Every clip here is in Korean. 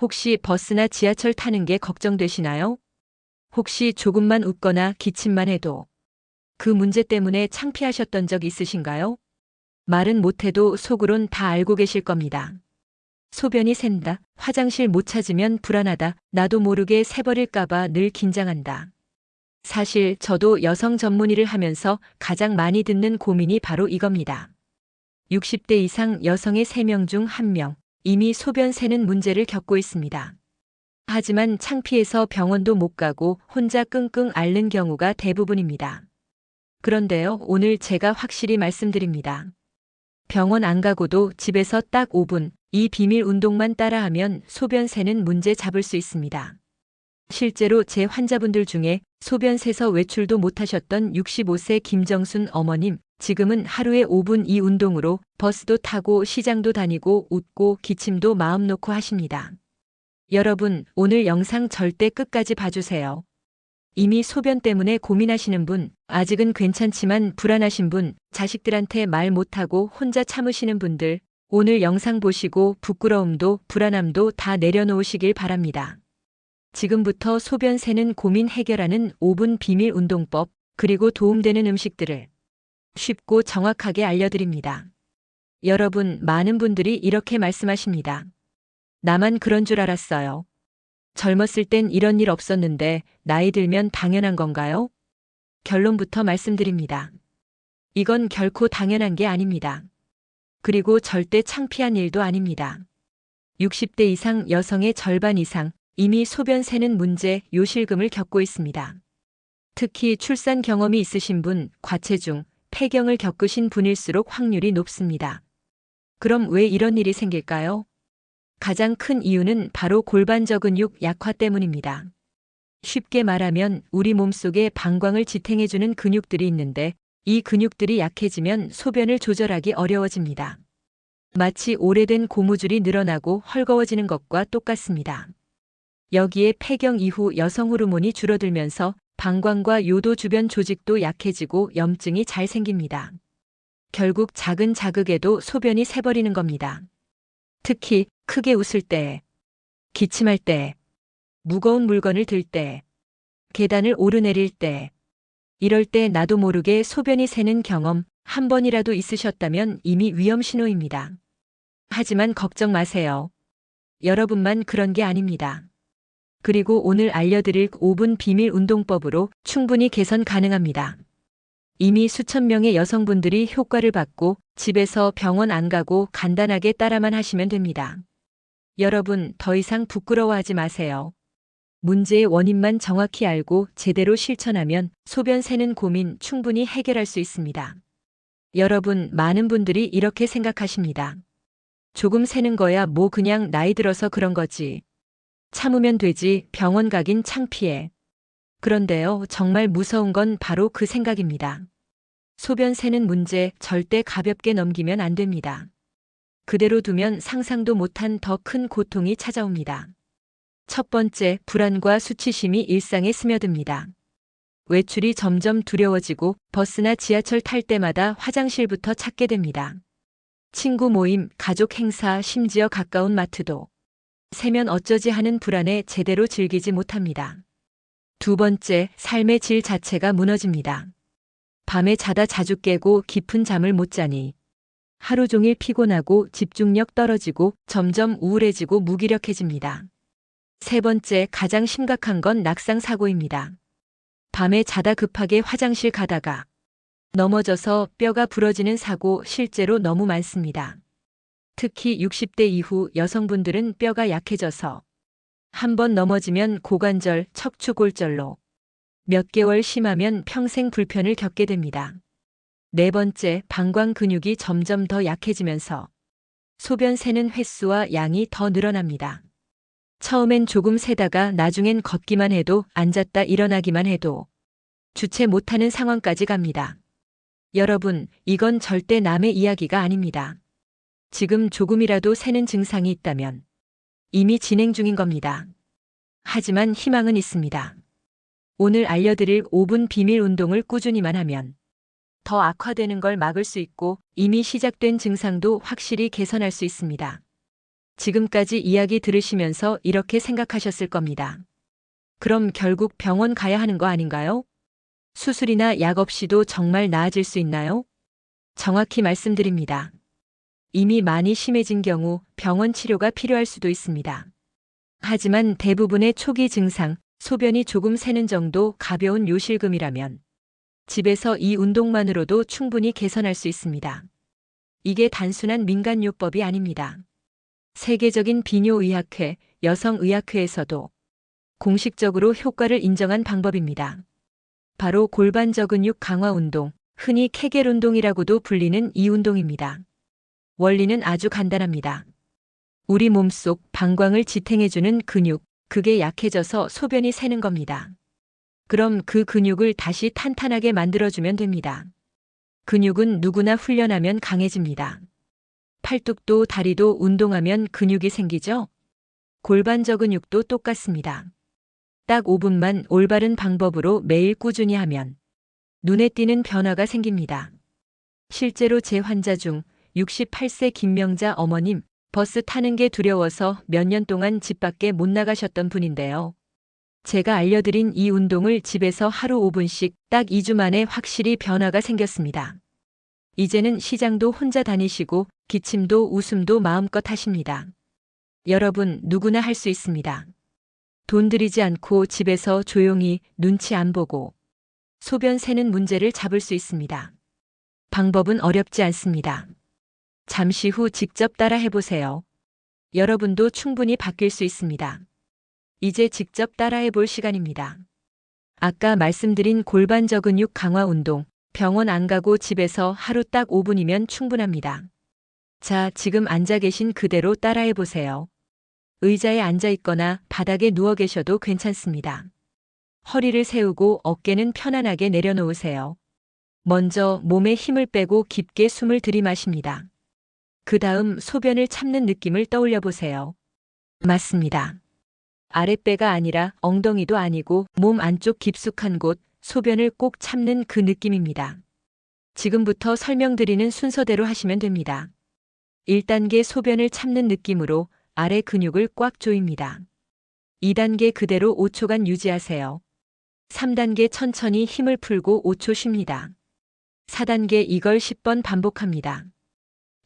혹시 버스나 지하철 타는 게 걱정되시나요? 혹시 조금만 웃거나 기침만 해도 그 문제 때문에 창피하셨던 적 있으신가요? 말은 못해도 속으론 다 알고 계실 겁니다. 소변이 샌다, 화장실 못 찾으면 불안하다, 나도 모르게 새버릴까봐 늘 긴장한다. 사실 저도 여성 전문의를 하면서 가장 많이 듣는 고민이 바로 이겁니다. 60대 이상 여성의 3명 중 1명, 이미 소변 새는 문제를 겪고 있습니다. 하지만 창피해서 병원도 못 가고 혼자 끙끙 앓는 경우가 대부분입니다. 그런데요, 오늘 제가 확실히 말씀드립니다. 병원 안 가고도 집에서 딱 5분, 이 비밀 운동만 따라하면 소변 새는 문제 잡을 수 있습니다. 실제로 제 환자분들 중에 소변 새서 외출도 못하셨던 65세 김정순 어머님, 지금은 하루에 5분 이 운동으로 버스도 타고 시장도 다니고 웃고 기침도 마음 놓고 하십니다. 여러분, 오늘 영상 절대 끝까지 봐주세요. 이미 소변 때문에 고민하시는 분, 아직은 괜찮지만 불안하신 분, 자식들한테 말 못하고 혼자 참으시는 분들, 오늘 영상 보시고 부끄러움도 불안함도 다 내려놓으시길 바랍니다. 지금부터 소변 새는 고민 해결하는 5분 비밀 운동법, 그리고 도움되는 음식들을 쉽고 정확하게 알려드립니다. 여러분, 많은 분들이 이렇게 말씀하십니다. 나만 그런 줄 알았어요. 젊었을 땐 이런 일 없었는데 나이 들면 당연한 건가요? 결론부터 말씀드립니다. 이건 결코 당연한 게 아닙니다. 그리고 절대 창피한 일도 아닙니다. 60대 이상 여성의 절반 이상 이미 소변 새는 문제 요실금을 겪고 있습니다. 특히 출산 경험이 있으신 분, 과체중, 폐경을 겪으신 분일수록 확률이 높습니다. 그럼 왜 이런 일이 생길까요? 가장 큰 이유는 바로 골반저 근육 약화 때문입니다. 쉽게 말하면 우리 몸속에 방광을 지탱해주는 근육들이 있는데 이 근육들이 약해지면 소변을 조절하기 어려워집니다. 마치 오래된 고무줄이 늘어나고 헐거워지는 것과 똑같습니다. 여기에 폐경 이후 여성 호르몬이 줄어들면서 방광과 요도 주변 조직도 약해지고 염증이 잘 생깁니다. 결국 작은 자극에도 소변이 새버리는 겁니다. 특히 크게 웃을 때, 기침할 때, 무거운 물건을 들 때, 계단을 오르내릴 때, 이럴 때 나도 모르게 소변이 새는 경험 한 번이라도 있으셨다면 이미 위험 신호입니다. 하지만 걱정 마세요. 여러분만 그런 게 아닙니다. 그리고 오늘 알려드릴 5분 비밀 운동법으로 충분히 개선 가능합니다. 이미 수천 명의 여성분들이 효과를 받고 집에서 병원 안 가고 간단하게 따라만 하시면 됩니다. 여러분, 더 이상 부끄러워하지 마세요. 문제의 원인만 정확히 알고 제대로 실천하면 소변 새는 고민 충분히 해결할 수 있습니다. 여러분, 많은 분들이 이렇게 생각하십니다. 조금 새는 거야 뭐 그냥 나이 들어서 그런 거지. 참으면 되지 병원 가긴 창피해. 그런데요, 정말 무서운 건 바로 그 생각입니다. 소변 새는 문제 절대 가볍게 넘기면 안 됩니다. 그대로 두면 상상도 못한 더 큰 고통이 찾아옵니다. 첫 번째, 불안과 수치심이 일상에 스며듭니다. 외출이 점점 두려워지고 버스나 지하철 탈 때마다 화장실부터 찾게 됩니다. 친구 모임, 가족 행사, 심지어 가까운 마트도 세면 어쩌지 하는 불안에 제대로 즐기지 못합니다. 두 번째, 삶의 질 자체가 무너집니다. 밤에 자다 자주 깨고 깊은 잠을 못 자니 하루 종일 피곤하고 집중력 떨어지고 점점 우울해지고 무기력해집니다. 세 번째, 가장 심각한 건 낙상 사고입니다. 밤에 자다 급하게 화장실 가다가 넘어져서 뼈가 부러지는 사고 실제로 너무 많습니다. 특히 60대 이후 여성분들은 뼈가 약해져서 한 번 넘어지면 고관절, 척추골절로 몇 개월 심하면 평생 불편을 겪게 됩니다. 네 번째, 방광 근육이 점점 더 약해지면서 소변 새는 횟수와 양이 더 늘어납니다. 처음엔 조금 세다가 나중엔 걷기만 해도 앉았다 일어나기만 해도 주체 못하는 상황까지 갑니다. 여러분, 이건 절대 남의 이야기가 아닙니다. 지금 조금이라도 새는 증상이 있다면 이미 진행 중인 겁니다. 하지만 희망은 있습니다. 오늘 알려드릴 5분 비밀 운동을 꾸준히만 하면 더 악화되는 걸 막을 수 있고 이미 시작된 증상도 확실히 개선할 수 있습니다. 지금까지 이야기 들으시면서 이렇게 생각하셨을 겁니다. 그럼 결국 병원 가야 하는 거 아닌가요? 수술이나 약 없이도 정말 나아질 수 있나요? 정확히 말씀드립니다. 이미 많이 심해진 경우 병원 치료가 필요할 수도 있습니다. 하지만 대부분의 초기 증상, 소변이 조금 새는 정도 가벼운 요실금이라면 집에서 이 운동만으로도 충분히 개선할 수 있습니다. 이게 단순한 민간요법이 아닙니다. 세계적인 비뇨의학회, 여성의학회에서도 공식적으로 효과를 인정한 방법입니다. 바로 골반저 근육 강화 운동, 흔히 케겔 운동이라고도 불리는 이 운동입니다. 원리는 아주 간단합니다. 우리 몸속 방광을 지탱해주는 근육, 그게 약해져서 소변이 새는 겁니다. 그럼 그 근육을 다시 탄탄하게 만들어주면 됩니다. 근육은 누구나 훈련하면 강해집니다. 팔뚝도 다리도 운동하면 근육이 생기죠? 골반저 근육도 똑같습니다. 딱 5분만 올바른 방법으로 매일 꾸준히 하면 눈에 띄는 변화가 생깁니다. 실제로 제 환자 중 68세 김명자 어머님 버스 타는 게 두려워서 몇 년 동안 집 밖에 못 나가셨던 분인데요. 제가 알려드린 이 운동을 집에서 하루 5분씩 딱 2주 만에 확실히 변화가 생겼습니다. 이제는 시장도 혼자 다니시고 기침도 웃음도 마음껏 하십니다. 여러분 누구나 할 수 있습니다. 돈 들이지 않고 집에서 조용히 눈치 안 보고 소변 새는 문제를 잡을 수 있습니다. 방법은 어렵지 않습니다. 잠시 후 직접 따라 해보세요. 여러분도 충분히 바뀔 수 있습니다. 이제 직접 따라해 볼 시간입니다. 아까 말씀드린 골반저 근육 강화 운동, 병원 안 가고 집에서 하루 딱 5분이면 충분합니다. 자, 지금 앉아 계신 그대로 따라해 보세요. 의자에 앉아 있거나 바닥에 누워 계셔도 괜찮습니다. 허리를 세우고 어깨는 편안하게 내려놓으세요. 먼저 몸에 힘을 빼고 깊게 숨을 들이마십니다. 그 다음 소변을 참는 느낌을 떠올려 보세요. 맞습니다. 아랫배가 아니라 엉덩이도 아니고 몸 안쪽 깊숙한 곳 소변을 꼭 참는 그 느낌입니다. 지금부터 설명드리는 순서대로 하시면 됩니다. 1단계 소변을 참는 느낌으로 아래 근육을 꽉 조입니다. 2단계 그대로 5초간 유지하세요. 3단계 천천히 힘을 풀고 5초 쉽니다. 4단계 이걸 10번 반복합니다.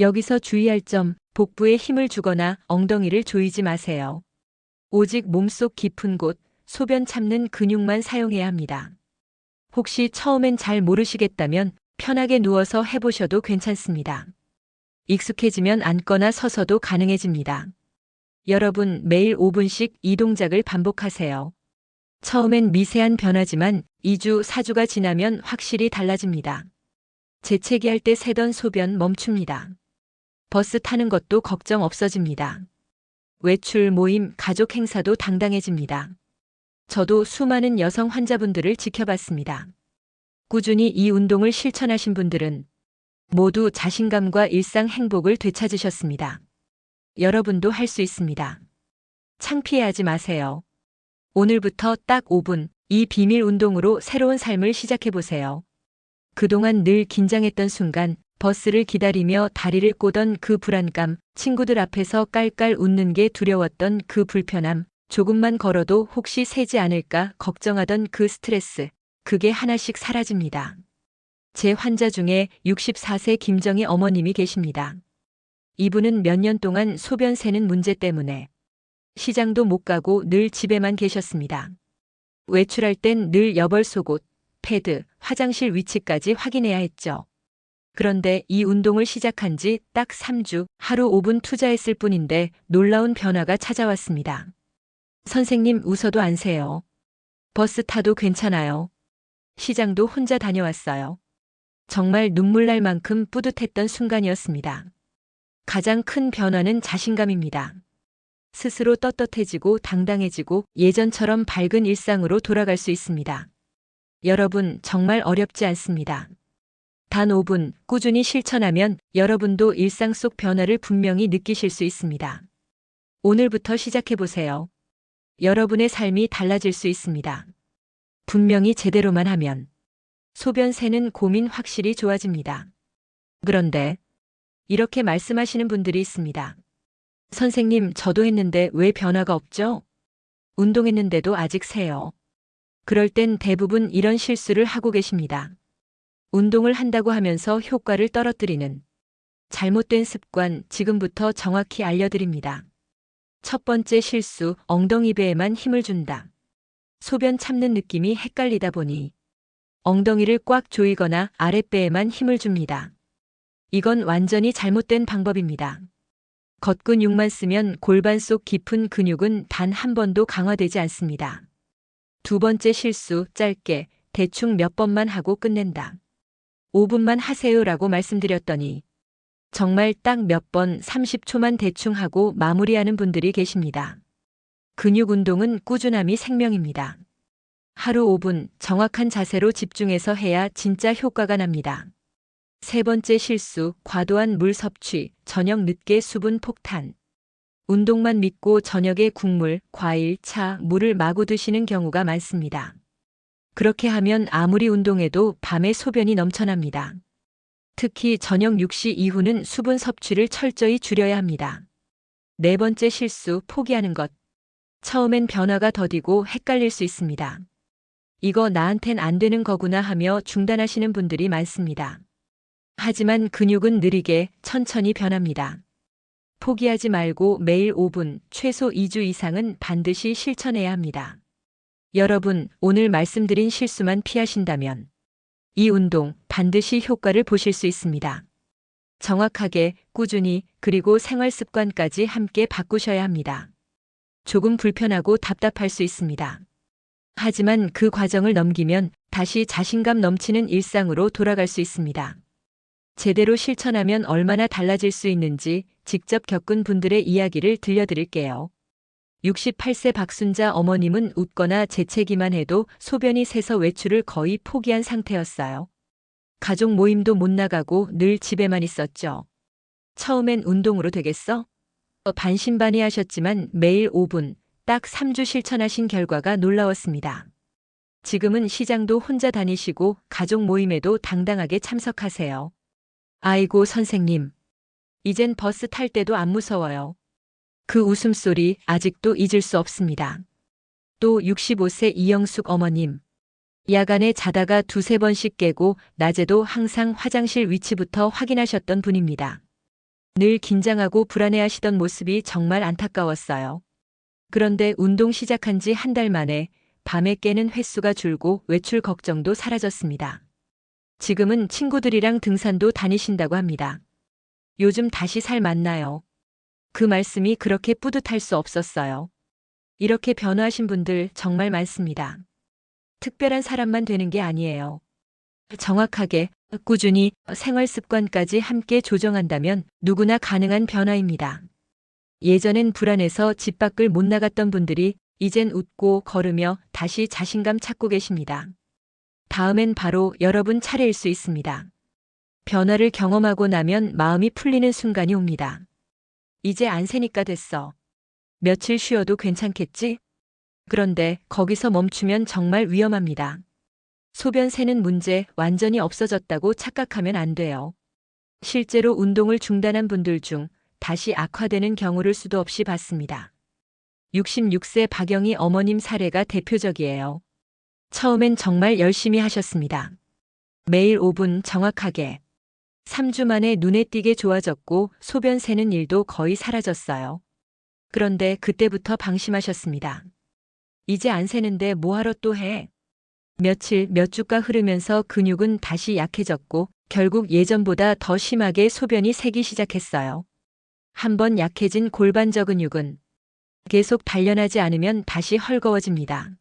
여기서 주의할 점, 복부에 힘을 주거나 엉덩이를 조이지 마세요. 오직 몸속 깊은 곳, 소변 참는 근육만 사용해야 합니다. 혹시 처음엔 잘 모르시겠다면 편하게 누워서 해보셔도 괜찮습니다. 익숙해지면 앉거나 서서도 가능해집니다. 여러분 매일 5분씩 이 동작을 반복하세요. 처음엔 미세한 변화지만 2주, 4주가 지나면 확실히 달라집니다. 재채기할 때 새던 소변 멈춥니다. 버스 타는 것도 걱정 없어집니다. 외출, 모임, 가족 행사도 당당해집니다. 저도 수많은 여성 환자분들을 지켜봤습니다. 꾸준히 이 운동을 실천하신 분들은 모두 자신감과 일상 행복을 되찾으셨습니다. 여러분도 할 수 있습니다. 창피해하지 마세요. 오늘부터 딱 5분 이 비밀 운동으로 새로운 삶을 시작해보세요. 그동안 늘 긴장했던 순간 버스를 기다리며 다리를 꼬던 그 불안감, 친구들 앞에서 깔깔 웃는 게 두려웠던 그 불편함, 조금만 걸어도 혹시 새지 않을까 걱정하던 그 스트레스, 그게 하나씩 사라집니다. 제 환자 중에 64세 김정희 어머님이 계십니다. 이분은 몇 년 동안 소변 새는 문제 때문에 시장도 못 가고 늘 집에만 계셨습니다. 외출할 땐 늘 여벌 속옷, 패드, 화장실 위치까지 확인해야 했죠. 그런데 이 운동을 시작한 지 딱 3주, 하루 5분 투자했을 뿐인데 놀라운 변화가 찾아왔습니다. 선생님 웃어도 안 세요. 버스 타도 괜찮아요. 시장도 혼자 다녀왔어요. 정말 눈물 날 만큼 뿌듯했던 순간이었습니다. 가장 큰 변화는 자신감입니다. 스스로 떳떳해지고 당당해지고 예전처럼 밝은 일상으로 돌아갈 수 있습니다. 여러분 정말 어렵지 않습니다. 단 5분 꾸준히 실천하면 여러분도 일상 속 변화를 분명히 느끼실 수 있습니다. 오늘부터 시작해보세요. 여러분의 삶이 달라질 수 있습니다. 분명히 제대로만 하면 소변 새는 고민 확실히 좋아집니다. 그런데 이렇게 말씀하시는 분들이 있습니다. 선생님, 저도 했는데 왜 변화가 없죠? 운동했는데도 아직 세요. 그럴 땐 대부분 이런 실수를 하고 계십니다. 운동을 한다고 하면서 효과를 떨어뜨리는 잘못된 습관 지금부터 정확히 알려드립니다. 첫 번째 실수, 엉덩이 배에만 힘을 준다. 소변 참는 느낌이 헷갈리다 보니 엉덩이를 꽉 조이거나 아랫배에만 힘을 줍니다. 이건 완전히 잘못된 방법입니다. 겉근육만 쓰면 골반 속 깊은 근육은 단 한 번도 강화되지 않습니다. 두 번째 실수, 짧게, 대충 몇 번만 하고 끝낸다. 5분만 하세요라고 말씀드렸더니 정말 딱 몇 번 30초만 대충 하고 마무리하는 분들이 계십니다. 근육 운동은 꾸준함이 생명입니다. 하루 5분 정확한 자세로 집중해서 해야 진짜 효과가 납니다. 세 번째 실수, 과도한 물 섭취, 저녁 늦게 수분 폭탄. 운동만 믿고 저녁에 국물, 과일, 차, 물을 마구 드시는 경우가 많습니다. 그렇게 하면 아무리 운동해도 밤에 소변이 넘쳐납니다. 특히 저녁 6시 이후는 수분 섭취를 철저히 줄여야 합니다. 네 번째 실수, 포기하는 것. 처음엔 변화가 더디고 헷갈릴 수 있습니다. 이거 나한텐 안 되는 거구나 하며 중단하시는 분들이 많습니다. 하지만 근육은 느리게 천천히 변합니다. 포기하지 말고 매일 5분, 최소 2주 이상은 반드시 실천해야 합니다. 여러분, 오늘 말씀드린 실수만 피하신다면 이 운동 반드시 효과를 보실 수 있습니다. 정확하게, 꾸준히, 그리고 생활 습관까지 함께 바꾸셔야 합니다. 조금 불편하고 답답할 수 있습니다. 하지만 그 과정을 넘기면 다시 자신감 넘치는 일상으로 돌아갈 수 있습니다. 제대로 실천하면 얼마나 달라질 수 있는지 직접 겪은 분들의 이야기를 들려드릴게요. 68세 박순자 어머님은 웃거나 재채기만 해도 소변이 새서 외출을 거의 포기한 상태였어요. 가족 모임도 못 나가고 늘 집에만 있었죠. 처음엔 운동으로 되겠어? 어, 반신반의 하셨지만 매일 5분, 딱 3주 실천하신 결과가 놀라웠습니다. 지금은 시장도 혼자 다니시고 가족 모임에도 당당하게 참석하세요. 아이고 선생님. 이젠 버스 탈 때도 안 무서워요. 그 웃음소리 아직도 잊을 수 없습니다. 또 65세 이영숙 어머님. 야간에 자다가 두세 번씩 깨고 낮에도 항상 화장실 위치부터 확인하셨던 분입니다. 늘 긴장하고 불안해하시던 모습이 정말 안타까웠어요. 그런데 운동 시작한 지 한 달 만에 밤에 깨는 횟수가 줄고 외출 걱정도 사라졌습니다. 지금은 친구들이랑 등산도 다니신다고 합니다. 요즘 다시 살 맞나요? 그 말씀이 그렇게 뿌듯할 수 없었어요. 이렇게 변화하신 분들 정말 많습니다. 특별한 사람만 되는 게 아니에요. 정확하게, 꾸준히 생활 습관까지 함께 조정한다면 누구나 가능한 변화입니다. 예전엔 불안해서 집 밖을 못 나갔던 분들이 이젠 웃고 걸으며 다시 자신감 찾고 계십니다. 다음엔 바로 여러분 차례일 수 있습니다. 변화를 경험하고 나면 마음이 풀리는 순간이 옵니다. 이제 안 새니까 됐어. 며칠 쉬어도 괜찮겠지? 그런데 거기서 멈추면 정말 위험합니다. 소변 새는 문제 완전히 없어졌다고 착각하면 안 돼요. 실제로 운동을 중단한 분들 중 다시 악화되는 경우를 수도 없이 봤습니다. 66세 박영희 어머님 사례가 대표적이에요. 처음엔 정말 열심히 하셨습니다. 매일 5분 정확하게. 3주 만에 눈에 띄게 좋아졌고 소변 새는 일도 거의 사라졌어요. 그런데 그때부터 방심하셨습니다. 이제 안 새는데 뭐하러 또 해? 며칠 몇 주가 흐르면서 근육은 다시 약해졌고 결국 예전보다 더 심하게 소변이 새기 시작했어요. 한번 약해진 골반저 근육은 계속 단련하지 않으면 다시 헐거워집니다.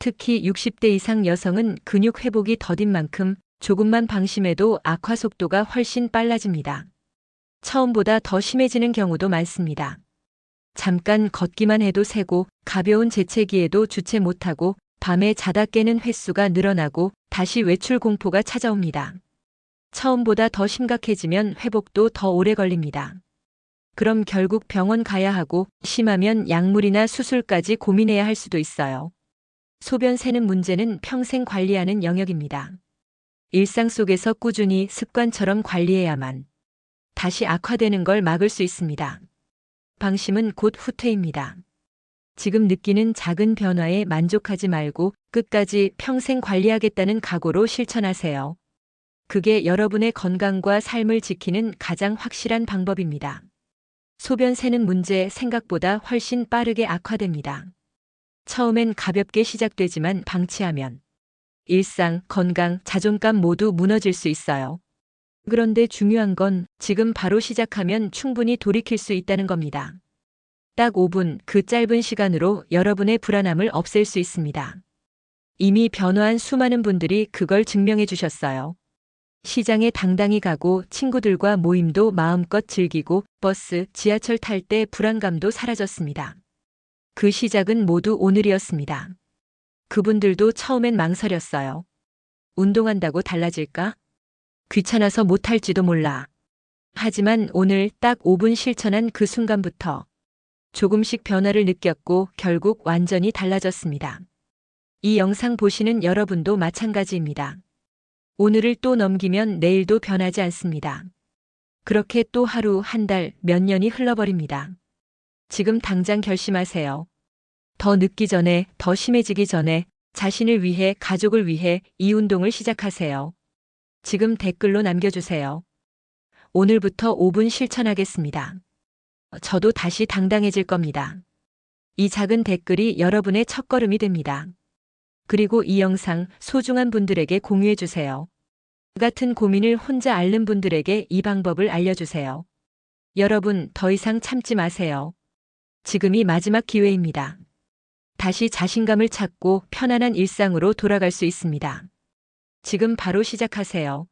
특히 60대 이상 여성은 근육 회복이 더딘 만큼 조금만 방심해도 악화 속도가 훨씬 빨라집니다. 처음보다 더 심해지는 경우도 많습니다. 잠깐 걷기만 해도 새고 가벼운 재채기에도 주체 못하고 밤에 자다 깨는 횟수가 늘어나고 다시 외출 공포가 찾아옵니다. 처음보다 더 심각해지면 회복도 더 오래 걸립니다. 그럼 결국 병원 가야 하고 심하면 약물이나 수술까지 고민해야 할 수도 있어요. 소변 새는 문제는 평생 관리하는 영역입니다. 일상 속에서 꾸준히 습관처럼 관리해야만 다시 악화되는 걸 막을 수 있습니다. 방심은 곧 후퇴입니다. 지금 느끼는 작은 변화에 만족하지 말고 끝까지 평생 관리하겠다는 각오로 실천하세요. 그게 여러분의 건강과 삶을 지키는 가장 확실한 방법입니다. 소변 새는 문제 생각보다 훨씬 빠르게 악화됩니다. 처음엔 가볍게 시작되지만 방치하면 일상, 건강, 자존감 모두 무너질 수 있어요. 그런데 중요한 건 지금 바로 시작하면 충분히 돌이킬 수 있다는 겁니다. 딱 5분 그 짧은 시간으로 여러분의 불안함을 없앨 수 있습니다. 이미 변화한 수많은 분들이 그걸 증명해 주셨어요. 시장에 당당히 가고 친구들과 모임도 마음껏 즐기고 버스, 지하철 탈 때 불안감도 사라졌습니다. 그 시작은 모두 오늘이었습니다. 그분들도 처음엔 망설였어요. 운동한다고 달라질까? 귀찮아서 못할지도 몰라. 하지만 오늘 딱 5분 실천한 그 순간부터 조금씩 변화를 느꼈고 결국 완전히 달라졌습니다. 이 영상 보시는 여러분도 마찬가지입니다. 오늘을 또 넘기면 내일도 변하지 않습니다. 그렇게 또 하루, 한 달, 몇 년이 흘러버립니다. 지금 당장 결심하세요. 더 늦기 전에, 더 심해지기 전에, 자신을 위해, 가족을 위해 이 운동을 시작하세요. 지금 댓글로 남겨주세요. 오늘부터 5분 실천하겠습니다. 저도 다시 당당해질 겁니다. 이 작은 댓글이 여러분의 첫걸음이 됩니다. 그리고 이 영상 소중한 분들에게 공유해 주세요. 같은 고민을 혼자 앓는 분들에게 이 방법을 알려주세요. 여러분 더 이상 참지 마세요. 지금이 마지막 기회입니다. 다시 자신감을 찾고 편안한 일상으로 돌아갈 수 있습니다. 지금 바로 시작하세요.